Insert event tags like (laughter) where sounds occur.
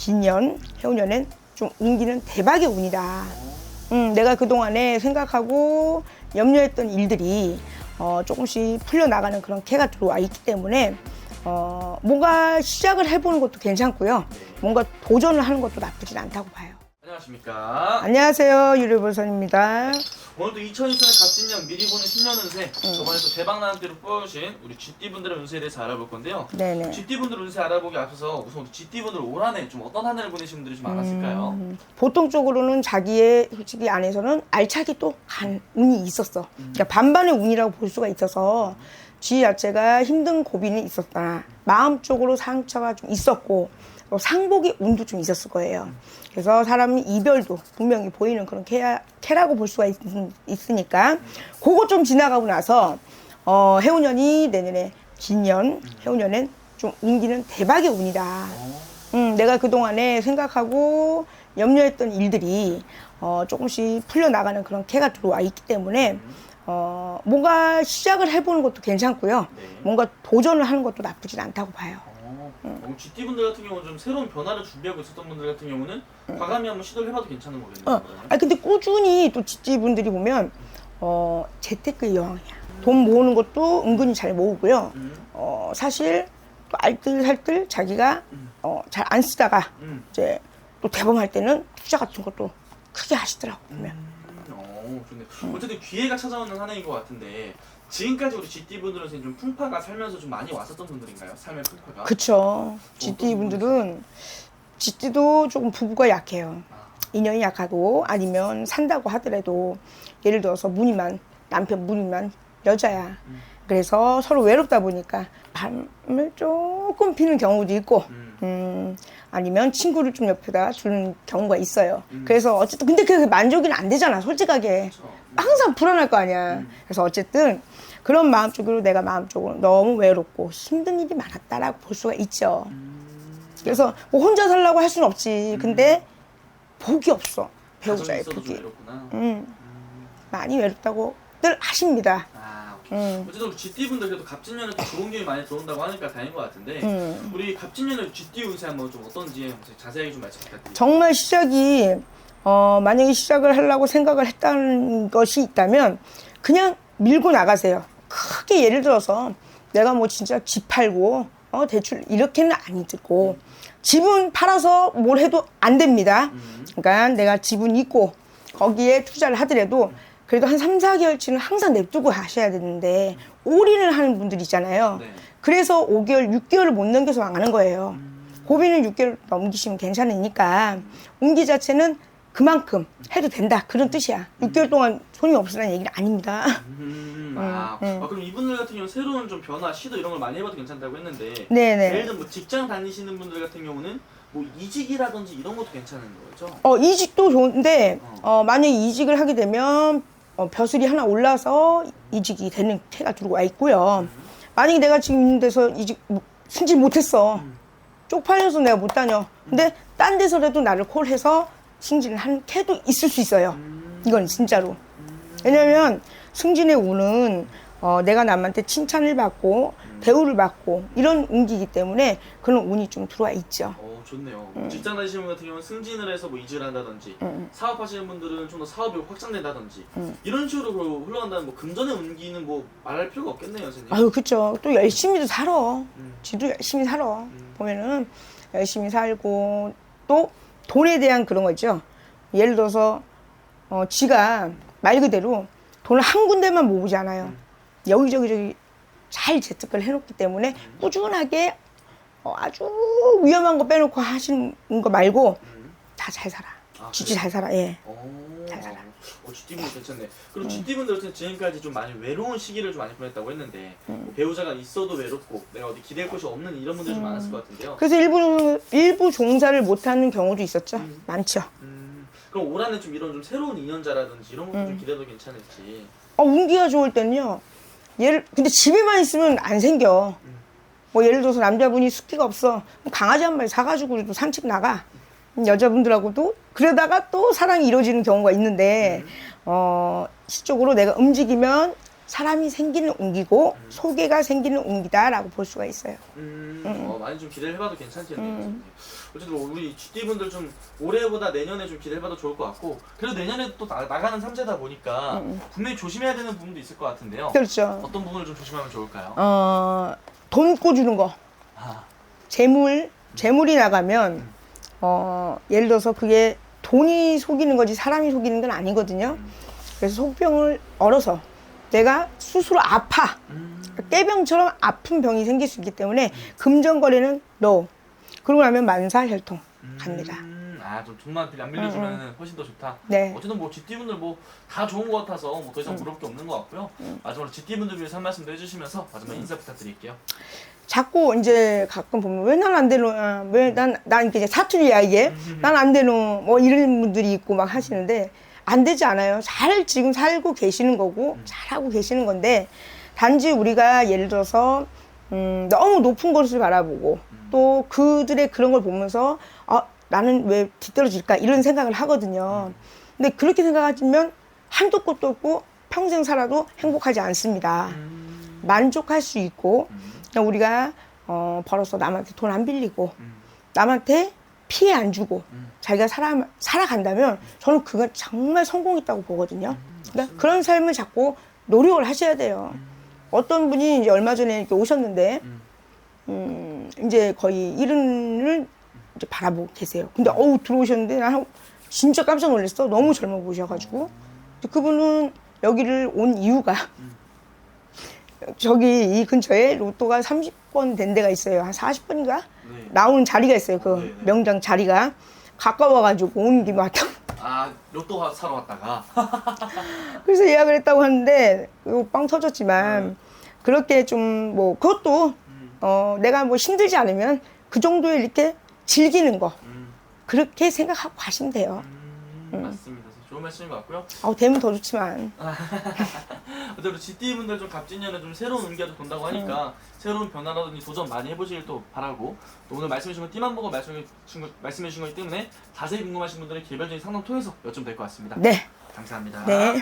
진년, 해운년엔 좀 운기는 대박의 운이다. 음, 내가 그동안에 생각하고 염려했던 일들이 어, 조금씩 풀려나가는 그런 캐가 들어와 있기 때문에 어, 뭔가 시작을 해보는 것도 괜찮고요. 뭔가 도전을 하는 것도 나쁘진 않다고 봐요. 안녕하십니까. 안녕하세요. 유리보선입니다. 오늘도 2024년 갑진년 미리 보는 신년 운세 음. 저번에 또 대박나는 대로 뽑아주신 우리 GT분들의 운세에 대해서 알아볼 건데요. 네네. GT분들 운세 알아보기 앞서서 우선 GT분들 올 한 해 좀 어떤 한 해를 보내신 분들이 좀 많았을까요? 음, 보통적으로는 자기의 솔직히 안에서는 알차게 또간 운이 있었어. 그러니까 반반의 운이라고 볼 수가 있어서 지 자체가 힘든 고비는 있었다. 마음적으로 상처가 좀 있었고 또 상복의 운도 좀 있었을 거예요. 그래서 사람이 이별도 분명히 보이는 그런 캐, 캐라고 볼 수가 있, 으니까 그거 좀 지나가고 나서 어, 해운년이 내년에 진년 해운년엔 좀 운기는 대박의 운이다. 음, 내가 그동안에 생각하고 염려했던 일들이 어, 조금씩 풀려나가는 그런 캐가 들어와 있기 때문에 어, 뭔가 시작을 해보는 것도 괜찮고요. 네. 뭔가 도전을 하는 것도 나쁘진 않다고 봐요. 어, 어, GT분들 같은 경우는 좀 새로운 변화를 준비하고 있었던 분들 같은 경우는 과감히 한번 시도를 해봐도 괜찮은 거겠네요. 어, 그러면. 아 근데 꾸준히 또 집지분들이 보면 어, 재테크 여왕이야. 돈 모으는 것도 은근히 잘 모으고요. 음, 어, 사실 또 알뜰살뜰 자기가 음. 어, 잘 안 쓰다가 음. 이제 또 대범할 때는 투자 같은 것도 크게 하시더라고 보면. 어, 좋네. 어쨌든 기회가 찾아오는 한 해인 것 같은데 지금까지 우리 GT분들은 좀 풍파가 살면서 좀 많이 왔었던 분들인가요? 삶의 풍파가? 그쵸. GT 분들은 GT도 조금 부부가 약해요. 아, 인연이 약하고 아니면 산다고 하더라도 예를 들어서 무늬만 남편 무늬만 여자야. 그래서 서로 외롭다 보니까 밤을 조금 피는 경우도 있고 음. 음, 아니면 친구를 좀 옆에다 두는 경우가 있어요. 음. 그래서 어쨌든 근데 그게 만족이 안 되잖아, 솔직하게. 그렇죠. 항상 불안할 거 아니야. 음. 그래서 어쨌든 그런 마음적으로 내가 마음적으로 너무 외롭고 힘든 일이 많았다라고 볼 수가 있죠. 음. 그래서 뭐 혼자 살라고 할 수는 없지. 근데 복이 없어. 배우자의 복이. 외롭구나. 음, 많이 외롭다고들 하십니다. 아. 음. 어쨌든 우리 GT분들 그래도 갑진년에 또 좋은 기운이 많이 들어온다고 하니까 다행인 것 같은데 음. 우리 갑진년에 GT 운세 한번 좀 어떤지 자세하게 좀 말씀 부탁드립니다. 정말 시작이 어, 만약에 시작을 하려고 생각을 했다는 것이 있다면 그냥 밀고 나가세요. 크게 예를 들어서 내가 뭐 진짜 집 팔고 어, 대출 이렇게는 아니고 집은 팔아서 뭘 해도 안 됩니다. 음. 그러니까 내가 집은 있고 거기에 투자를 하더라도 그래도 한 3, 4개월치는 항상 냅두고 하셔야 되는데 올인을 하는 분들 있잖아요. 네. 그래서 5개월, 6개월을 못 넘겨서 망하는 거예요. 고비는 6개월 넘기시면 괜찮으니까 운기 자체는 그만큼 해도 된다 그런 뜻이야. 6개월 동안 손이 없으라는 얘기는 아닙니다. 음, (laughs) 아, 아, 그럼 이분들 같은 경우는 새로운 좀 변화, 시도 이런 걸 많이 해봐도 괜찮다고 했는데 예를 네네. 들면 뭐 직장 다니시는 분들 같은 경우는 뭐 이직이라든지 이런 것도 괜찮은 거죠? 어, 이직도 좋은데 어, 만약에 이직을 하게 되면 어, 벼슬이 하나 올라서 이직이 되는 캐가 들어와 있고요. 만약에 내가 지금 있는 데서 이직 뭐, 승진 못했어. 쪽팔려서 내가 못 다녀. 근데 딴 데서라도 나를 콜해서 승진을 한 캐도 있을 수 있어요. 이건 진짜로. 왜냐면 승진의 운은 어, 내가 남한테 칭찬을 받고 대우를 받고 이런 운기이기 때문에 그런 운이 좀 들어와 있죠. 어, 좋네요. 음. 직장 다니시는 분 같은 경우는 승진을 해서 뭐 이직을 한다든지 사업하시는 분들은 좀 더 사업이 확장된다든지 음. 이런 식으로 그 흘러간다는 뭐 금전의 운기는 뭐 말할 필요가 없겠네요, 선생님. 아유 그쵸. 또 열심히도 살아. 음. 지도 열심히 살아. 보면은 열심히 살고 또 돈에 대한 그런 거 있죠. 예를 들어서 어, 지가 말 그대로 돈을 한 군데만 모으지 않아요. 여기저기 저기 잘 재테크를 해놓기 때문에 꾸준하게 어, 아주 위험한 거 빼놓고 하시는 거 말고 음. 다 잘 살아. 아, 그래요? 잘 살아. 예. 어, 잘 살아. 어, GT분들 괜찮네. 그리고 음. GT분들은 지금까지 좀 많이 외로운 시기를 좀 많이 보냈다고 했는데 음. 뭐 배우자가 있어도 외롭고 내가 어디 기댈 곳이 없는 이런 분들이 좀 많았을 것 같은데요. 그래서 일부 일부 종사를 못하는 경우도 있었죠. 많죠. 음, 그럼 올 한해 좀 이런 좀 새로운 인연자라든지 이런 것도 음. 좀 기대도 괜찮을지. 어, 운기가 좋을 때는요. 예를 근데 집에만 있으면 안 생겨. 뭐 예를 들어서 남자분이 숫기가 없어. 그럼 강아지 한 마리 사가지고 도 산책 나가. 여자분들하고도 그러다가 또 사랑이 이루어지는 경우가 있는데 어 시적으로 내가 움직이면 사람이 생기는 운기고 소개가 생기는 운기다라고 볼 수가 있어요. 음, 어, 많이 좀 기대를 해봐도 괜찮겠네요. 어쨌든 뭐 우리 GD 분들 좀 올해보다 내년에 좀 기대해봐도 좋을 것 같고 그래도 내년에 또 나, 나가는 삼재다 보니까 분명히 조심해야 되는 부분도 있을 것 같은데요. 그렇죠. 어떤 부분을 좀 조심하면 좋을까요? 어, 돈 꿔주는 거. 아, 재물, 재물이 나가면, 어, 예를 들어서 그게 돈이 속이는 거지 사람이 속이는 건 아니거든요. 그래서 속병을 얼어서 내가 스스로 아파. 음, 깨병처럼 아픈 병이 생길 수 있기 때문에 금전거래는 no. 그러고 나면 만사 혈통 갑니다. 음, 아, 좀 돈만 빌- 안 빌려주면 훨씬 더 좋다. 네. 어쨌든 뭐 GD 분들 뭐 다 좋은 것 같아서 뭐 더 이상 물을 게 없는 것 같고요. 마지막으로 GD 분들 위해서 한 말씀도 해주시면서 마지막 인사 부탁드릴게요. 자꾸 이제 가끔 보면 왜 난 안 되노? 아, 왜난 난 이제 사투리야 이게 난 안 되노? 뭐 이런 분들이 있고 막 하시는데 안 되지 않아요. 잘 지금 살고 계시는 거고 잘 하고 계시는 건데 단지 우리가 예를 들어서 음, 너무 높은 것을 바라보고 또 그들의 그런 걸 보면서 아 나는 왜 뒤떨어질까 이런 생각을 하거든요. 근데 그렇게 생각하면 한도 끝도 없고 평생 살아도 행복하지 않습니다. 음, 만족할 수 있고 음, 그냥 우리가 어, 벌어서 남한테 돈 안 빌리고 음, 남한테 피해 안 주고 음. 자기가 살아 살아간다면 저는 그건 정말 성공했다고 보거든요. 그러니까 그런 삶을 자꾸 노력을 하셔야 돼요. 어떤 분이 이제 얼마 전에 이렇게 오셨는데 음. 음, 이제 거의 이른을 이제 바라보고 계세요. 근데 어우 들어오셨는데 난 진짜 깜짝 놀랐어. 너무 젊어 보셔가지고 그분은 여기를 온 이유가 (laughs) 저기 이 근처에 로또가 30번 된 데가 있어요. 한 40번인가 네. 나오는 자리가 있어요. 그 네, 네. 명장 자리가 가까워가지고 온 김에 왔다. 아 로또 사러 왔다가 (laughs) 그래서 예약을 했다고 하는데 빵 터졌지만 그렇게 좀 뭐 그것도 음, 어 내가 뭐 힘들지 않으면 그 정도에 이렇게 즐기는 거 음, 그렇게 생각하고 가시면 돼요. 음, 맞습니다. 좋은 말씀인 것 같고요. 아우 되면 더 좋지만 (laughs) 어쨌든 GD 분들 좀 갑진년에 좀 새로운 운기가 좀 돈다고 하니까 새로운 변화라든지 도전 많이 해보시길 또 바라고 또 오늘 말씀해 주신 거 띠만 보고 말씀해 주신, 거, 말씀해 주신 거기 때문에 자세히 궁금하신 분들은 개별적인 상담 통해서 여쭤면 될 것 같습니다. 네 감사합니다. 네.